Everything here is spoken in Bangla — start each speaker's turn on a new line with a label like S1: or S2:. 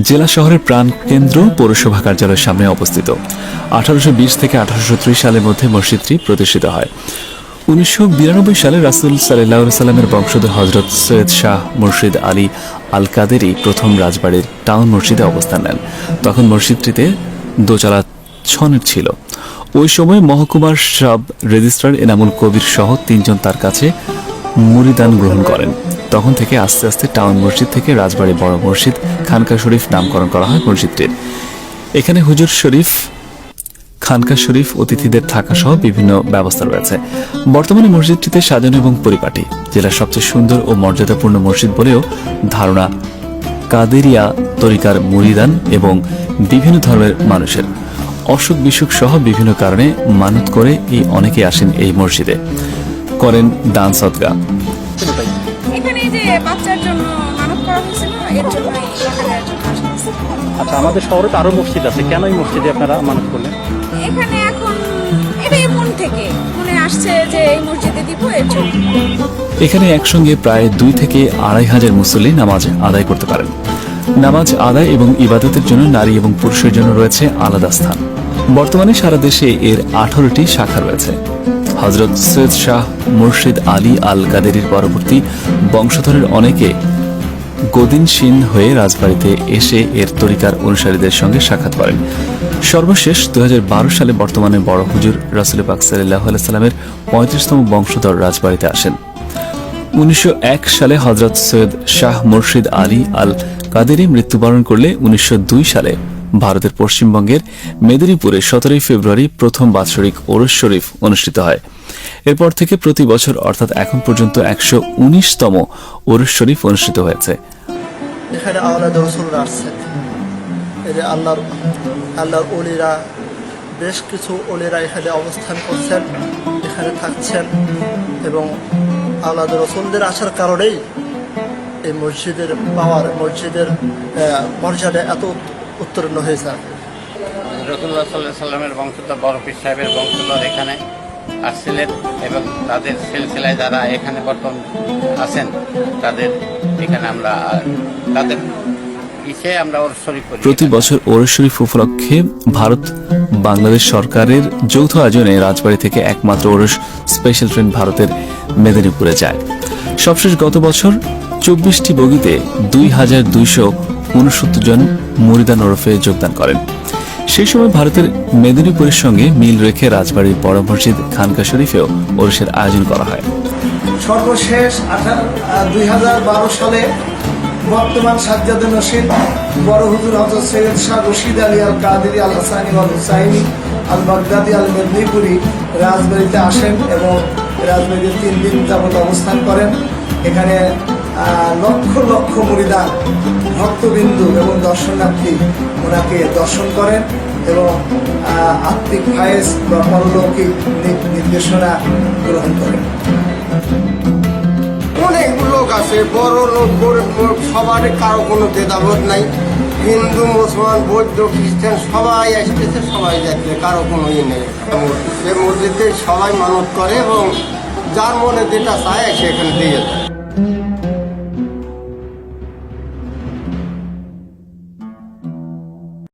S1: জেলা শহরের প্রাণকেন্দ্র পৌরসভা কার্যালয়ের সামনে অবস্থিত। আঠারোশো বিশ থেকে আঠারোশো ত্রিশ সালের মধ্যে মসজিদটি প্রতিষ্ঠিত হয়। উনিশশো বিরানব্বই সালে রাসুল সাল্লাহ সাল্লামের বংশধর হজরত সৈয়দ শাহ মুর্শিদ আলী আল কাদেরই প্রথম রাজবাড়ির টাউন মসজিদে অবস্থান নেন। তখন মসজিদটিতে দোচালা ছনের ছিল। ওই সময় মহকুমার সাব রেজিস্ট্রার এনামুল কবির সহ তিনজন তার কাছে মুরিদান গ্রহণ করেন। তখন থেকে আস্তে আস্তে টাউন মসজিদ থেকে রাজবাড়ি বড় মসজিদ খানকা শরীফ নামকরণ করা হয় মসজিদটির। এখানে হুজুর শরীফ, খানকা শরীফ অতিথিদের থাকা সহ বিভিন্ন ব্যবস্থা রয়েছে। বর্তমানে মসজিদটিতে সাজানো এবং পরিপাটি জেলার সবচেয়ে সুন্দর ও মর্যাদাপূর্ণ মসজিদ বলেও ধারণা। কাদেরিয়া তরিকার মুরিদান এবং বিভিন্ন ধর্মের মানুষের। অসুখ বিসুখ সহ বিভিন্ন কারণে মানত করে এই অনেকে আসেন এই মসজিদে। করেন দান সদগা।
S2: এখানে যে বাচ্চার জন্য মানব করা হয়েছিল এর জন্য এখানে একজন আসা হয়েছে।
S3: আচ্ছা আমাদের শহরে তো আরও মসজিদ আছে কেন এই মসজিদে আপনারা মানত করলেন?
S2: এখানে এখন এটাই মন থেকে মনে আসছে যে এই মসজিদে দিব এর জন্য।
S1: এখানে একসঙ্গে প্রায় দুই থেকে আড়াই হাজার মুসল্লি নামাজ আদায় করতে পারেন। নামাজ আদায় এবং ইবাদতের জন্য নারী এবং পুরুষের জন্য রয়েছে আলাদা স্থান। বর্তমানে সারা দেশে এর আঠারোটি শাখা রয়েছে। হজরত সৈয়দ শাহ মুর্শিদ আলী আল কাদেরির পরবর্তী বংশধরের অনেকে গদিনশীন হয়ে রাজবাড়িতে এসে এর তরিকার অনুসারীদের সঙ্গে সাক্ষাৎ করেন। সর্বশেষ দুই হাজার বারো সালে বর্তমানে বড় হুজুর রাসুল পাক সাল্লামের পঁয়ত্রিশতম বংশধর রাজবাড়িতে আসেন। উনিশশো এক সালে হজরত সৈয়দ শাহ মুর্শিদ আলী আল কাদেরি মৃত্যুবরণ করলে উনিশশো দুই সালে ভারতের পশ্চিমবঙ্গের মেদিনীপুরে সতেরোই ফেব্রুয়ারি প্রথম বাৎসরিক ওরস শরীফ অনুষ্ঠিত হয়। এরপর থেকে প্রতি বছর, অর্থাৎ এখন পর্যন্ত একশো উনিশতম ওরস শরীফ অনুষ্ঠিত হয়েছে।
S4: এখানে আসছেন। আল্লাহর আল্লাহর বেশ কিছু অলিরা এখানে অবস্থান করছেন, এখানে থাকছেন এবং আওলাদ রসুলদের আসার কারণেই এই মসজিদের পাওয়ার, মসজিদের মর্যাদা এত উত্তীর্ণ হয়েছে।
S5: রসুল্লাহ সাল্লাহ সাল্লামের বংশধর বড় পীর সাহেবের বংশধর এখানে আসছিলেন এবং তাদের সিলসিলায় যারা এখানে বর্তমান আছেন তাদের এখানে আমরা তাদের
S1: প্রতি বছর ওরস শরীফ উপলক্ষে ভারত বাংলাদেশ সরকারের যৌথ আয়োজনে রাজবাড়ী থেকে একমাত্র ওরস স্পেশাল ট্রেন ভারতের মেদিনীপুরে যায়। সবশেষ গত বছর চব্বিশটি বগিতে দুই হাজার দুইশো উনসত্তর জন মুরিদান ওরফে যোগদান করেন। সেই সময় ভারতের মেদিনীপুরের সঙ্গে মিল রেখে রাজবাড়ির বড় মসজিদ খানকা শরীফেও ওরসের আয়োজন করা হয়।
S4: সর্বশেষ দুই হাজার বারো সালে বর্তমান সাজ্জাদুল নসিদ বড় হুজুর হজরত সৈয়দ শাহ রশিদ আলী আল কাদেরি আল হাসানি আল হুসাইনি আল বাগদাদি আল মেদিনীপুরি রাজবাড়িতে আসেন এবং রাজবাড়িতে তিন দিন যাবত অবস্থান করেন। এখানে লক্ষ লক্ষ মুরিদান ভক্তবিন্দু এবং দর্শনার্থী ওনাকে দর্শন করেন এবং আত্মিক ফায়েজ বা পরলৌকিক নির্দেশনা গ্রহণ করেন।
S6: অনেক লোক আছে, বড় লোক, গরিব লোক, সবার কারও কোনো ভেদাভেদ নাই। হিন্দু, মুসলমান, বৌদ্ধ, খ্রিস্টান, সবাই আসতেছে, সবাই যাচ্ছে, কারও কোনো ইয়ে নেই। সে মসজিদে সবাই মানত করে এবং যার মনে যেটা চায় সেখানে দিয়ে যায়